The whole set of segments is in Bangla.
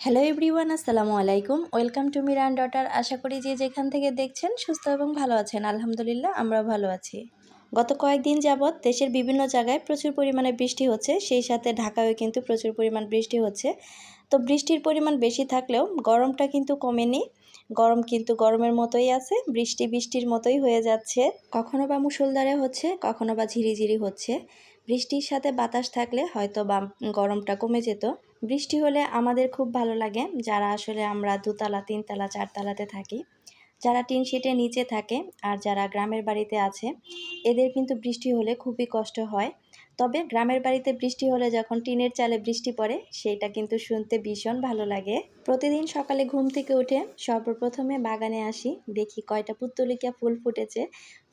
হ্যালো এভরিওয়ান আসসালামু আলাইকুম। ওয়েলকাম টু মিরান ডটার আশা করি যে যেখান থেকে দেখছেন সুস্থ এবং ভালো আছেন। আলহামদুলিল্লাহ আমরা ভালো আছি। গত কয়েকদিন যাবৎ দেশের বিভিন্ন জায়গায় প্রচুর পরিমাণে বৃষ্টি হচ্ছে। সেই সাথে ঢাকায়ও কিন্তু প্রচুর পরিমাণ বৃষ্টি হচ্ছে। তো বৃষ্টির পরিমাণ বেশি থাকলেও গরমটা কিন্তু কমেনি। গরম কিন্তু গরমের মতোই আছে। বৃষ্টি বৃষ্টির মতোই হয়ে যাচ্ছে। কখনো বা মুসলধারে হচ্ছে, কখনো বা ঝিরিঝিরি হচ্ছে। বৃষ্টির সাথে বাতাস থাকলে হয়তো বা গরমটা কমে যেত। বৃষ্টি হলে আমাদের খুব ভালো লাগে, যারা আসলে আমরা দুতলা, তিনতলা, চারতলাতে থাকি। যারা টিন শিটের নিচে থাকে আর যারা গ্রামের বাড়িতে আছে, এদের কিন্তু বৃষ্টি হলে খুবই কষ্ট হয়। তবে গ্রামের বাড়িতে বৃষ্টি হলে যখন টিনের চালে বৃষ্টি পড়ে, সেইটা কিন্তু শুনতে ভীষণ ভালো লাগে। প্রতিদিন সকালে ঘুম থেকে উঠে সর্বপ্রথমে বাগানে আসি, দেখি কয়টা পুত্তলিকা ফুল ফুটেছে।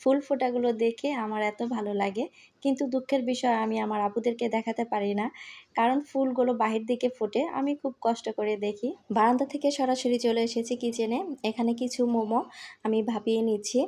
ফুল ফোটাগুলো দেখে আমার এত ভালো লাগে, কিন্তু দুঃখের বিষয় আমি আমার আপুদেরকে দেখাতে পারি না। কারণ ফুলগুলো বাহির দিকে ফোটে, আমি খুব কষ্ট করে দেখি। বারান্দা থেকে সরাসরি চলে এসেছি কিচেনে, এখানে কিছু মোমো আমি ভাপিয়ে নিচ্ছি।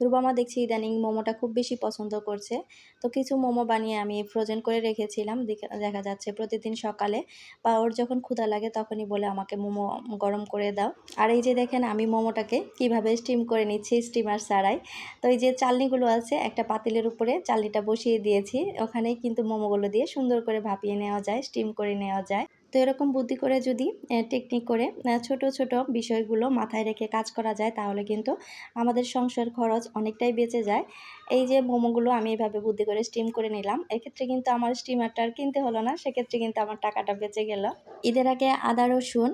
ধ্রুবামা দেখছি ইদানিং মোমোটা খুব বেশি পছন্দ করছে। তো কিছু মোমো বানিয়ে আমি ফ্রোজেন করে রেখেছিলাম। দেখা যাচ্ছে প্রতিদিন সকালে। বা ওর যখন ক্ষুধা লাগে তখনই বলে আমাকে, মোমো গরম করে দাও। আর এই যে দেখেন আমি মোমোটাকে কীভাবে স্টিম করে নিচ্ছি স্টিমার ছাড়াই। তো এই যে চালনিগুলো আছে, একটা পাতিলের উপরে চালনিটা বসিয়ে দিয়েছি। ওখানেই কিন্তু মোমোগুলো দিয়ে সুন্দর করে ভাপিয়ে নেওয়া যায় স্টিম করে নেওয়া যায়। তো এরকম বুদ্ধি করে যদি টেকনিক করে ছোট ছোট বিষয়গুলো মাথায় রেখে কাজ করা যায়, তাহলে কিন্তু আমাদের সংসার খরচ অনেকটাই বেঁচে যায়। এই যে মোমোগুলো আমি এভাবে বুদ্ধি করে স্টিম করে নিলাম, এক্ষেত্রে কিন্তু আমার স্টিমারটা আর কিনতে হলো না, সেক্ষেত্রে কিন্তু আমার টাকাটা বেঁচে গেল। ঈদের আগে আদা, রসুন,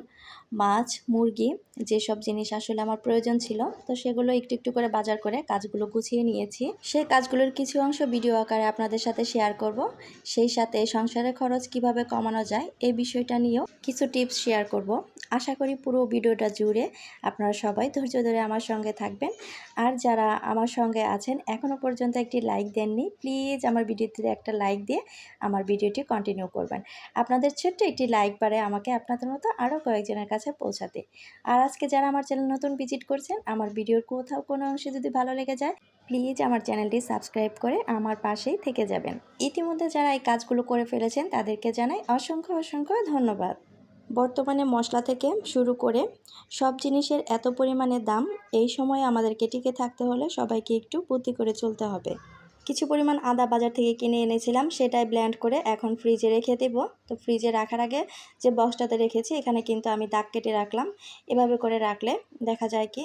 মাছ, মুরগি যেসব জিনিস আসলে আমার প্রয়োজন ছিল, তো সেগুলো একটু একটু করে বাজার করে কাজগুলো গুছিয়ে নিয়েছি। সেই কাজগুলোর কিছু অংশ ভিডিও আকারে আপনাদের সাথে শেয়ার করব। সেই সাথে সংসারের খরচ কীভাবে কমানো যায়, এই বিষয়টা নিয়েও কিছু টিপস শেয়ার করব। আশা করি পুরো ভিডিওটা জুড়ে আপনারা সবাই ধৈর্য ধরে আমার সঙ্গে থাকবেন। আর যারা আমার সঙ্গে আছেন এখনও পর্যন্ত একটি লাইক দেননি প্লিজ আমার ভিডিওতে একটা লাইক দিয়ে আমার ভিডিওটি কন্টিনিউ করবেন। আপনাদের ছোট্ট একটি লাইক পারে আমাকে আপনাদের মতো আরও কয়েকজনের কাছে পৌঁছাতে। আর আজকে যারা আমার চ্যানেল নতুন ভিজিট করছেন, আমার ভিডিওর কোথাও কোনো অংশে যদি ভালো লেগে যায় প্লিজ আমার চ্যানেলটি সাবস্ক্রাইব করে আমার পাশেই থেকে যাবেন। ইতিমধ্যে যারা এই কাজগুলো করে ফেলেছেন, তাদেরকে জানাই অসংখ্য অসংখ্য ধন্যবাদ। বর্তমানে মশলা থেকে শুরু করে সব জিনিসের এত পরিমাণে দাম, এই সময়ে আমাদেরকে টিকে থাকতে হলে সবাইকে একটু বুদ্ধি করে চলতে হবে। কিছু পরিমাণ আদা বাজার থেকে কিনে এনেছিলাম, সেটাই ব্ল্যান্ড করে এখন ফ্রিজে রেখে দেব। তো ফ্রিজে রাখার আগে যে বক্সটাতে রেখেছি, এখানে কিন্তু আমি দাগ কেটে রাখলাম। এভাবে করে রাখলে দেখা যায় কি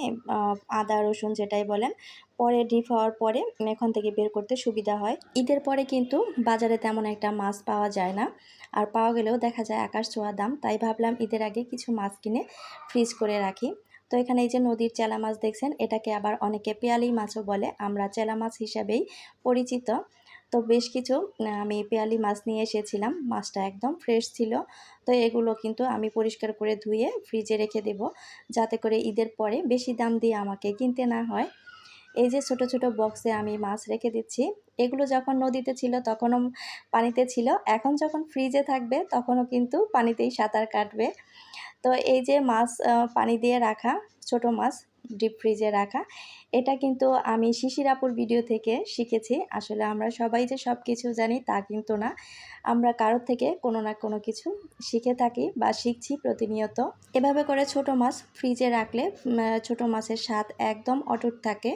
আদা, রসুন যেটাই বলেন, পরে ডিপ হওয়ার পরে এখান থেকে বের করতে সুবিধা হয়। ঈদের পরে কিন্তু বাজারে তেমন একটা মাছ পাওয়া যায় না। আর পাওয়া গেলেও দেখা যায় আকাশ ছোঁয়া দাম, তাই ভাবলাম ঈদের আগে কিছু মাছ কিনে ফ্রিজ করে রাখি। তো এখানে এই যে নদীর চেলা মাছ দেখছেন, এটাকে আবার অনেকে পেয়ালি মাছও বলে, আমরা চেলা মাছ হিসাবেই পরিচিত। তো বেশ কিছু আমি পেয়ালি মাছ নিয়ে এসেছিলাম, মাছটা একদম ফ্রেশ ছিল। তো এগুলো কিন্তু আমি পরিষ্কার করে ধুয়ে ফ্রিজে রেখে দেব, যাতে করে ঈদের পরে বেশি দাম দিয়ে আমাকে কিনতে না হয়। এই যে ছোট ছোট বক্সে আমি মাছ রেখে দিচ্ছি, এগুলো যখন নদীতে ছিল তখনও পানিতে ছিল, এখন যখন ফ্রিজে থাকবে তখনও কিন্তু পানিতেই সাঁতার কাটবে। তো এই যে মাছ পানি দিয়ে রাখা ছোট মাছ ডিপ ফ্রিজে রাখা। এটা কিন্তু আমি শিশিরাপুর ভিডিও থেকে শিখেছি। আসলে আমরা সবাই যে সব কিছু জানি তা কিন্তু না। আমরা কারোর থেকে কোনো না কোনো কিছু শিখে থাকি বা শিখছি প্রতিনিয়ত। এভাবে করে ছোট মাছ ফ্রিজে রাখলে ছোট মাছের স্বাদ একদম অটুট থাকে,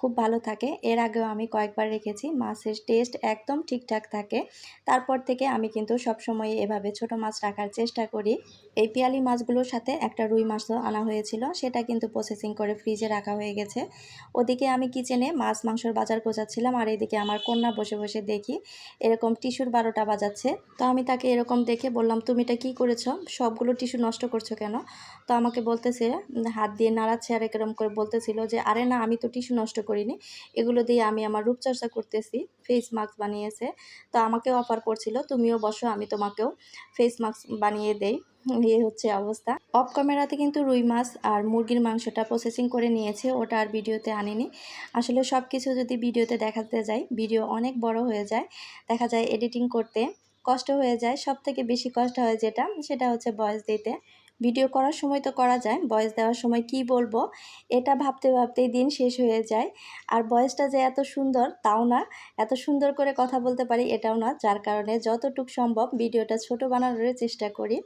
খুব ভালো থাকে। এর আগেও আমি কয়েকবার রেখেছি, মাছের টেস্ট একদম ঠিকঠাক থাকে। তারপর থেকে আমি কিন্তু সবসময় এভাবে ছোট মাছ রাখার চেষ্টা করি। এই পিয়ালি মাছগুলোর সাথে একটা রুই মাছও আনা হয়েছিল, সেটা কিন্তু প্রসেসিং করে ফ্রিজে রাখা হয়ে গেছে। ওদিকে আমি কিচেনে মাছ মাংসর বাজার গোছাচ্ছিলাম আর এদিকে আমার কন্যা বসে বসে দেখি এরকম টিস্যুর বারোটা বাজাচ্ছে। তো আমি তাকে এরকম দেখে বললাম, তুমি এটা কী করেছ? সবগুলো টিস্যু নষ্ট করছ কেন? তো আমাকে বলতেছে, হাত দিয়ে নাড়াচ্ছে আর এরকম করে বলতেছিল যে, আরে না, আমি তো টিস্যু নষ্ট করিনি। এগুলো দিয়ে আমি আমার রূপচর্চা করতেছি, ফেস মাস্ক বানিয়েছে। তো আমাকে অফার করছিল, তুমিও বসো, আমি তোমাকেও ফেস মাস্ক বানিয়ে দেই। এই হচ্ছে অবস্থা। অফ ক্যামেরাতে কিন্তু রুই মাছ আর মুরগির মাংসটা প্রসেসিং করে নিয়েছে, ওটা আর ভিডিওতে আনিনি। আসলে সব কিছু যদি ভিডিওতে দেখাতে যাই, ভিডিও অনেক বড় হয়ে যায়, দেখা যায় এডিটিং করতে কষ্ট হয়ে যায়। সব থেকে বেশি কষ্ট হয় যেটা, সেটা হচ্ছে বয়স দিতে। ভিডিও করার সময় তো করা যায় ভয়েস দেওয়ার সময় কি বলব? এটা ভাবতে ভাবতেই দিন শেষ হয়ে যায়। আর ভয়েসটা যে এত সুন্দর, তাও না। এত সুন্দর করে কথা বলতে পারি এটাও না। যার কারণে যতটুক সম্ভব ভিডিওটা ছোট বানানোর চেষ্টা করি।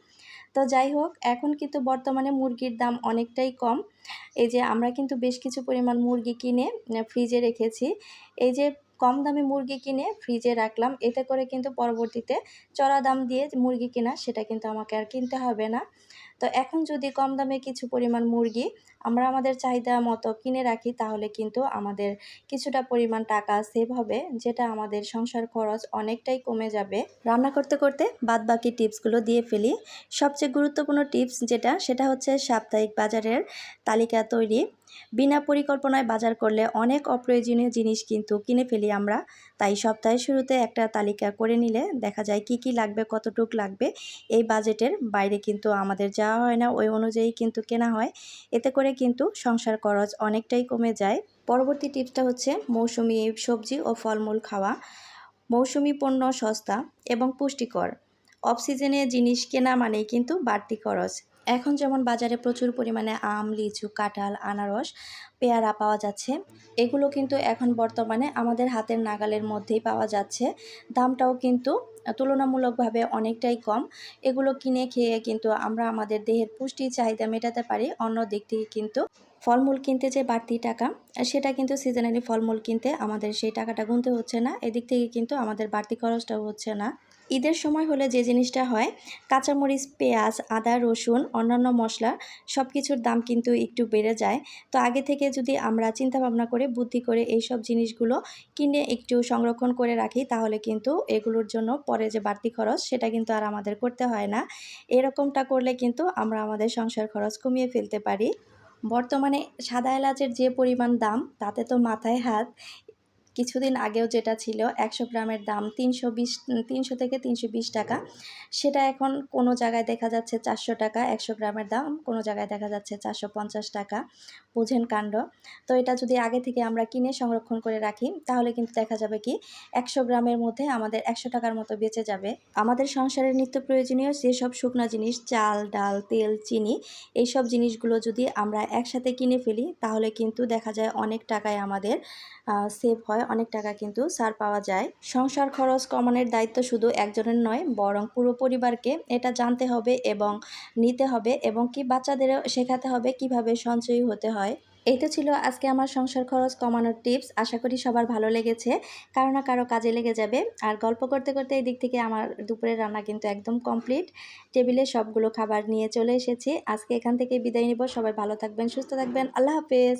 তো যাই হোক, এখন কিন্তু বর্তমানে মুরগির দাম অনেকটাই কম। এই যে আমরা কিন্তু বেশ কিছু পরিমাণ মুরগি কিনে ফ্রিজে রেখেছি। এই যে কম দামে মুরগি কিনে ফ্রিজে রাখলাম, এতে করে কিন্তু পরবর্তীতে চড়া দাম দিয়ে মুরগি কেনা, সেটা কিন্তু আমাকে আর কিনতে হবে না। তো এখন যদি কম দামে কিছু পরিমাণ মুরগি আমরা আমাদের চাহিদা মতো কিনে রাখি, তাহলে কিন্তু আমাদের কিছুটা পরিমাণ টাকা সেভ হবে, যেটা আমাদের সংসার খরচ অনেকটাই কমে যাবে। রান্না করতে করতে বাদ বাকি টিপসগুলো দিয়ে ফেলি। সবচেয়ে গুরুত্বপূর্ণ টিপস যেটা, সেটা হচ্ছে সাপ্তাহিক বাজারের তালিকা তৈরি। বিনা পরিকল্পনায় বাজার করলে অনেক অপ্রয়োজনীয় জিনিস কিন্তু কিনে ফেলি আমরা। তাই সপ্তাহের শুরুতে একটা তালিকা করে নিলে দেখা যায় কি কি লাগবে, কতটুক লাগবে, এই বাজেটের বাইরে কিন্তু আমাদের যাওয়া হয় না, ওই অনুযায়ী কিন্তু কেনা হয়। এতে করে কিন্তু সংসার খরচ অনেকটাই কমে যায়। পরবর্তী টিপসটা হচ্ছে মৌসুমি সবজি ও ফলমূল খাওয়া। মৌসুমি পণ্য সস্তা এবং পুষ্টিকর। অফ সিজনে জিনিস কেনা মানেই কিন্তু বাড়তি খরচ। এখন যেমন বাজারে প্রচুর পরিমাণে আম, লিচু, কাঁঠাল, আনারস, পেয়ারা পাওয়া যাচ্ছে। এগুলো কিন্তু এখন বর্তমানে আমাদের হাতের নাগালের মধ্যেই পাওয়া যাচ্ছে। দামটাও কিন্তু তুলনামূলকভাবে অনেকটাই কম। এগুলো কিনে খেয়ে কিন্তু আমরা আমাদের দেহের পুষ্টি চাহিদা মেটাতে পারি। অন্য দিক থেকে কিন্তু ফলমূল কিনতে যে বাড়তি টাকা, সেটা কিন্তু সিজনালি ফলমূল কিনতে আমাদের সেই টাকাটা গুনতে হচ্ছে না। এদিক থেকে কিন্তু আমাদের বাড়তি খরচটাও হচ্ছে না। ঈদের সময় হলে যে জিনিসটা হয়, কাঁচামরিচ, পেঁয়াজ, আদা, রসুন, অন্যান্য মশলা সব কিছুর দাম কিন্তু একটু বেড়ে যায়। তো আগে থেকে যদি আমরা চিন্তা ভাবনা করে, বুদ্ধি করে এই সব জিনিসগুলো কিনে একটু সংরক্ষণ করে রাখি, তাহলে কিন্তু এগুলোর জন্য পরে যে বাড়তি খরচ, সেটা কিন্তু আর আমাদের করতে হয় না। এরকমটা করলে কিন্তু আমরা আমাদের সংসার খরচ কমিয়ে ফেলতে পারি। বর্তমানে সাদা এলাচের যে পরিমাণ দাম, তাতে তো মাথায় হাত কিছুদিন আগেও যেটা ছিল একশো গ্রামের দাম তিনশো বিশ তিনশো থেকে তিনশো বিশ টাকা। সেটা এখন কোনো জায়গায় দেখা যাচ্ছে চারশো টাকা, একশো গ্রামের দাম কোনো জায়গায় দেখা যাচ্ছে চারশো পঞ্চাশ টাকা। বুঝেন কাণ্ড। তো এটা যদি আগে থেকে আমরা কিনে সংরক্ষণ করে রাখি, তাহলে কিন্তু দেখা যাবে কি একশো গ্রামের মধ্যে আমাদের একশো টাকার মতো বেঁচে যাবে। আমাদের সংসারের নিত্য প্রয়োজনীয় যেসব শুকনো জিনিস, চাল, ডাল, তেল, চিনি, এইসব জিনিসগুলো যদি আমরা একসাথে কিনে ফেলি, তাহলে কিন্তু দেখা যায় অনেক টাকায় আমাদের সেভ হয় অনেক টাকা কিন্তু সার পাওয়া যায়। সংসার খরচ কমানোর দায়িত্ব শুধু একজনের নয়, বরং পুরো পরিবারকে এটা জানতে হবে এবং নিতে হবে এবং কি বাচ্চাদেরও শেখাতে হবে, কীভাবে সঞ্চয়ী হতে হয়। এই তো ছিল আজকে আমার সংসার খরচ কমানোর টিপস। আশা করি সবার ভালো লেগেছে। কারও না কারও কাজে লেগে যাবে। আর গল্প করতে করতে এই দিক থেকে আমার দুপুরের রান্না কিন্তু একদম কমপ্লিট। টেবিলে সবগুলো খাবার নিয়ে চলে এসেছি। আজকে এখান থেকে বিদায় নিব। সবাই ভালো থাকবেন, সুস্থ থাকবেন। আল্লাহ হাফেজ।